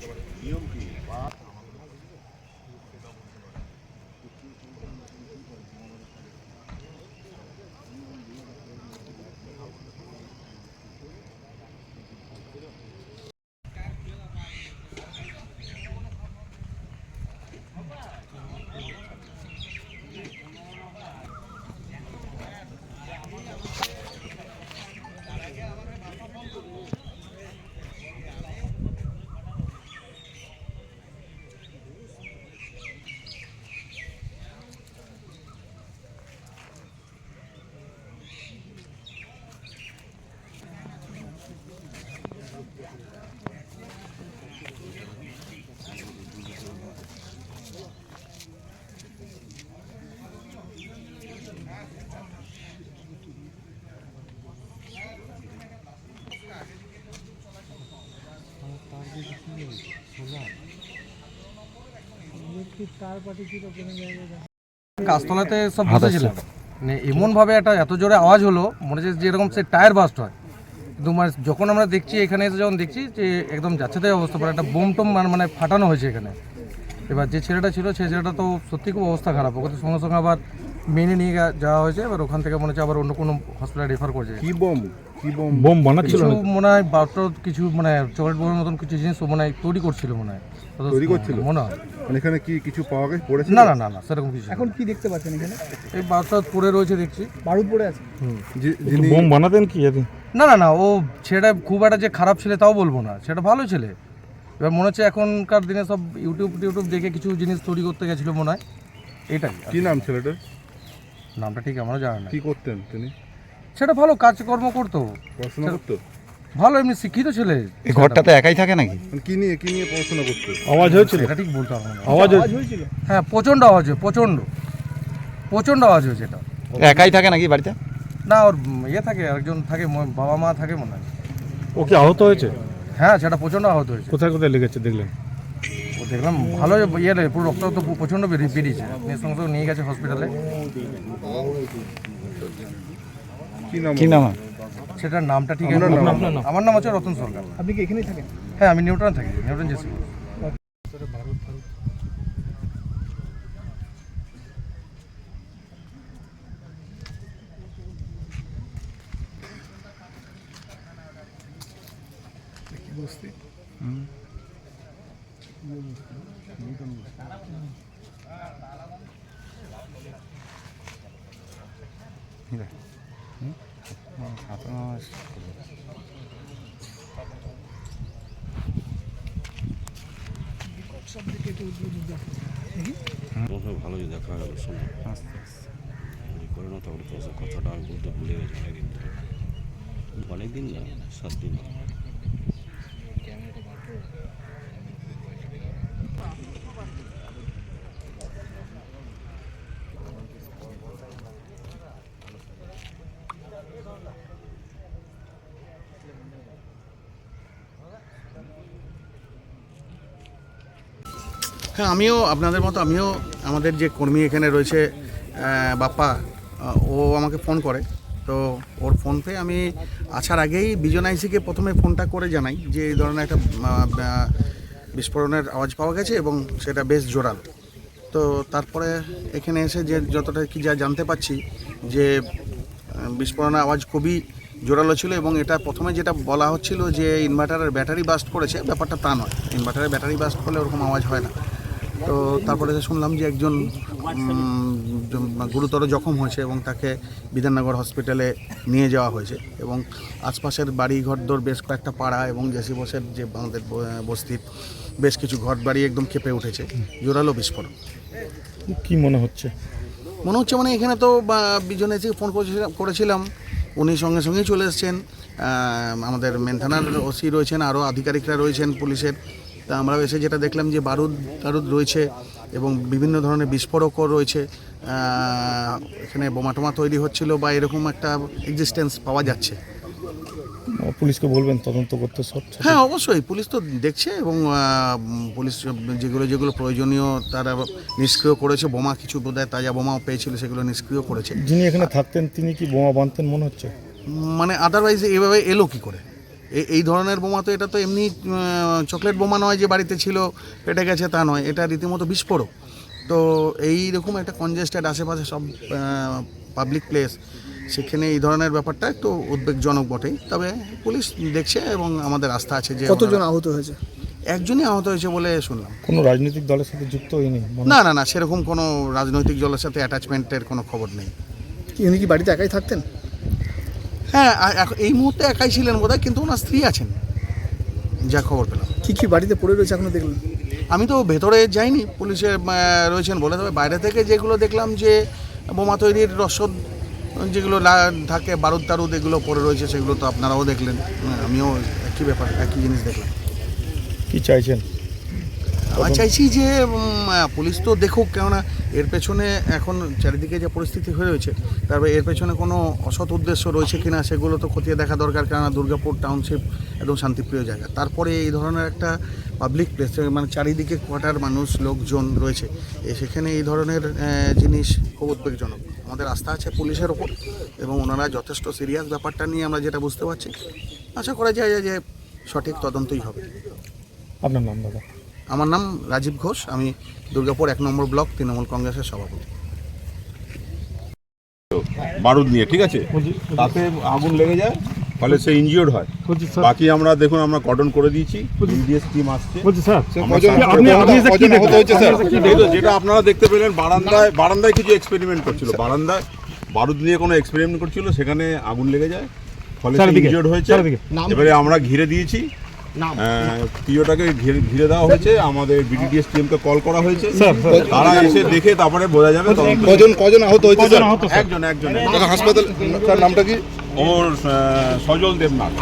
Yampi, Pato. গাছতলাতে সব বসেছিলাম মানে এমনভাবে একটা এত জোরে আওয়াজ হলো মনে হচ্ছে যেরকম সে টায়ার বাস্ট হয়। কিন্তু মানে যখন আমরা দেখছি এখানে এসে যখন দেখছি যে একদম যাচ্ছে তাই অবস্থা পরে একটা বোম টোম মানে- মানে ফাটানো হয়েছে এখানে। এবার যে ছেলেটা ছিল সেই ছেলেটা তো সত্যি খুব অবস্থা খারাপ। ওকে তো সঙ্গে সঙ্গে আবার মেনে নিয়ে যাওয়া হয়েছে এবার ওখান থেকে মনে হচ্ছে আবার অন্য কোনো হসপিটালে রেফার করছে। কি বোম? কি বোম? বোম বানাচ্ছিল কিছু মনে হয় বারোটা কিছু মানে চকলেট বোমের মতন কিছু জিনিস ও মনে হয় তৈরি করছিল মনে হয়। তৈরি করছিল? মনে হয়। মানে এখানে কি কিছু পাওয়া গেছে? পড়েছে? না না না না সেরকম কিছু এখন কি দেখতে পাচ্ছেন এখানে? এই বাসটা পড়ে রয়েছে দেখছি। বারুদ পড়ে আছে? যিনি বোম বানাতেন কি এতে না না না ও ছেলেটা খুব একটা যে খারাপ ছেলে তাও বলব না। সেটা ভালো ছেলে। এবার মনে হচ্ছে এখনকার দিনে সব ইউটিউব টিউটিউব দেখে কিছু জিনিস তৈরি করতে গেছিল মনে হয়। এটাই কি। নাম ছেলেটার? নামটা ঠিক আমারও জানা না কি করতেন তিনি? সেটা ভালো কাজকর্ম করতো। পড়াশোনা করতো? ভালো এমনি শিক্ষিত ছেলে। এই ঘরটাতে একাই থাকে নাকি? মানে কি নিয়ে কি নিয়ে পড়াশোনা করতো? আওয়াজ হয়েছিল? এটা ঠিক বলতে পারব না। আওয়াজ হয়েছিল? হ্যাঁ প্রচণ্ড আওয়াজ হয় প্রচণ্ড। প্রচণ্ড আওয়াজ হয়েছে এটা। একাই থাকে নাকি বাড়িতে? না ওর ইয়ে থাকে একজন থাকে ম- বাবা মা থাকে মনে হয়। ও কি আহত হয়েছে? হ্যাঁ সেটা প্রচণ্ড আহত হয়েছে। কোথায় কোথায় লেগেছে দেখলেন? দেখলাম ভালো ইয়ে রে, পুরো রক্ত তো প্রচণ্ড বেরিয়ে বেরিয়েছে। সঙ্গে সঙ্গে নিয়ে গেছে হসপিটালে কি নাম সেটার নামটা ঠিক আছে? নাম? আমার নাম হচ্ছে রতন সরকার। আপনি কি এখানেই থাকেন? হ্যাঁ আমি নিউটন থাকি নিউটন জেসি। ভালো যে দেখা গেল শুনে করে না তাহলে কথাটা আমি বলতে ভুলে গেছি অনেকদিন ধরে অনেকদিন না সাত দিন হ্যাঁ আমিও আপনাদের মতো, আমিও আমাদের যে কর্মী এখানে রয়েছে বাপ্পা ও আমাকে ফোন করে। তো ওর ফোন পেয়ে আমি আসার আগেই বিজন আইসিকে প্রথমে ফোনটা করে জানাই যে এই ধরনের একটা বিস্ফোরণের আওয়াজ পাওয়া গেছে এবং সেটা বেশ জোরাল। তো তারপরে এখানে এসে যে যতটা কি যা জানতে পাচ্ছি যে বিস্ফোরণের আওয়াজ খুবই জোরালো ছিল এবং এটা প্রথমে যেটা বলা হচ্ছিল যে ইনভার্টারের ব্যাটারি বাস্ট করেছে, ব্যাপারটা তা নয়। ইনভার্টারের ব্যাটারি বাস্ট করলে ওরকম আওয়াজ হয় না। তো তারপরে শুনলাম যে একজন গুরুতর জখম হয়েছে এবং তাকে বিধাননগর হসপিটালে নিয়ে যাওয়া হয়েছে এবং আশপাশের বাড়ি ঘরদোর বেশ কয়েকটা পাড়া এবং জেসি বসের যে আমাদের বস্তির বেশ কিছু ঘর বাড়ি একদম কেঁপে উঠেছে। জোরালো বিস্ফোরণ। কি মনে হচ্ছে? মনে হচ্ছে মানে এখানে তো বা, বিজনে ফোন করেছিলাম করেছিলাম। উনি সঙ্গে সঙ্গেই চলে এসেছেন। আমাদের মেন থানার ওসি রয়েছেন আরও আধিকারিকরা রয়েছেন পুলিশের। তা আমরা এসে যেটা দেখলাম যে বারুদ টারুদ রয়েছে এবং বিভিন্ন ধরনের বিস্ফোরকও রয়েছে। এখানে বোমা টোমা তৈরি হচ্ছিল বা এরকম একটা এক্সিস্টেন্স পাওয়া যাচ্ছে। পুলিশকে বলবেন তদন্ত করতে সব হ্যাঁ অবশ্যই। পুলিশ তো দেখছে এবং পুলিশ যেগুলো যেগুলো প্রয়োজনীয় তারা নিষ্ক্রিয় করেছে বোমা কিছু বোধহয় তাজা বোমাও পেয়েছিল সেগুলো নিষ্ক্রিয় করেছে। যিনি এখানে থাকতেন তিনি কি বোমা বাঁধতেন মনে হচ্ছে? মানে আদারওয়াইজ এভাবে এলো কি করে? এই ধরনের বোমা তো এটা তো এমনি চকলেট বোমা নয় যে বাড়িতে ছিল পেটে গেছে তা নয় এটা রীতিমতো বিস্ফোরক। তো এই রকম একটা কনজেস্টেড আশেপাশে সব পাবলিক প্লেস সেখানে এই ধরনের ব্যাপারটা একটু উদ্বেগজনক বটেই। তবে পুলিশ দেখছে এবং আমাদের আস্থা আছে যে কতজন আহত হয়েছে? একজনই আহত হয়েছে বলে শুনলাম। কোনো রাজনৈতিক দলের সাথে যুক্ত হয়নি? না না না সেরকম কোনো রাজনৈতিক দলের সাথে অ্যাটাচমেন্টের কোনো খবর নেই। উনি কি বাড়িতে একাই থাকতেন? হ্যাঁ এখন এই মুহূর্তে একাই ছিলেন বোধহয় কিন্তু ওনার স্ত্রী আছেন। যা খবর পেলাম। কি কি বাড়িতে পড়ে রয়েছে এখনও দেখলেন আমি তো ভেতরে যাইনি পুলিশের আহ, রয়েছেন বলে তবে বাইরে থেকে যেগুলো দেখলাম যে বোমা তৈরির রসদ যেগুলো থাকে বারুদ টারুদ এগুলো পড়ে রয়েছে সেগুলো তো আপনারাও দেখলেন। আমিও একই ব্যাপার একই জিনিস দেখলাম। কি চাইছেন? আমি চাইছি যে পুলিশ তো দেখুক কেননা এর পেছনে এখন চারিদিকে যে পরিস্থিতি হয়ে রয়েছে তারপরে এর পেছনে কোনো অসৎ উদ্দেশ্য রয়েছে কিনা সেগুলো তো খতিয়ে দেখা দরকার কেননা দুর্গাপুর টাউনশিপ একদম শান্তিপ্রিয় জায়গা। তারপরে এই ধরনের একটা পাবলিক প্লেস মানে চারিদিকে কোয়ার্টার মানুষ লোকজন রয়েছে সেখানে এই ধরনের জিনিস খুব উদ্বেগজনক। আমাদের আস্থা আছে পুলিশের ওপর এবং ওনারা যথেষ্ট সিরিয়াস ব্যাপারটা নিয়ে আমরা যেটা বুঝতে পারছি আশা করা যায় যে সঠিক তদন্তই হবে। আপনার নাম দাদা? আমার নাম রাজীব ঘোষ আমি দুর্গাপুর এক নম্বর ব্লক তৃণমূল কংগ্রেসের সভাপতি। বারুদ নিয়ে ঠিক আছে? তাতে আগুন লেগে যায় ফলে সে ইনজিওর্ড হয়। বাকি আমরা দেখুন আমরা কটন করে দিয়েছি টিম আসছে। যেটা আপনারা দেখতে পেলেন বারান্দায় বারান্দায় কিছু এক্সপেরিমেন্ট করছিল। বারান্দায় বারুদ নিয়ে কোনো এক্সপেরিমেন্ট করছিল সেখানে আগুন লেগে যায় ফলে চারিদিকে, ইনজিওর্ড হয়েছে। এবারে আমরা ঘিরে দিয়েছি। পিওটাকে ঘিরে ঘিরে দেওয়া হয়েছে। আমাদের বিডিডিএস টিমকে কল করা হয়েছে। তারা এসে দেখে তারপরে বোঝা যাবে। কজন কজন আহত হয়েছে? একজন একজন। হাসপাতাল নামটা কি? ওর আহ, সজল দেবনাথ।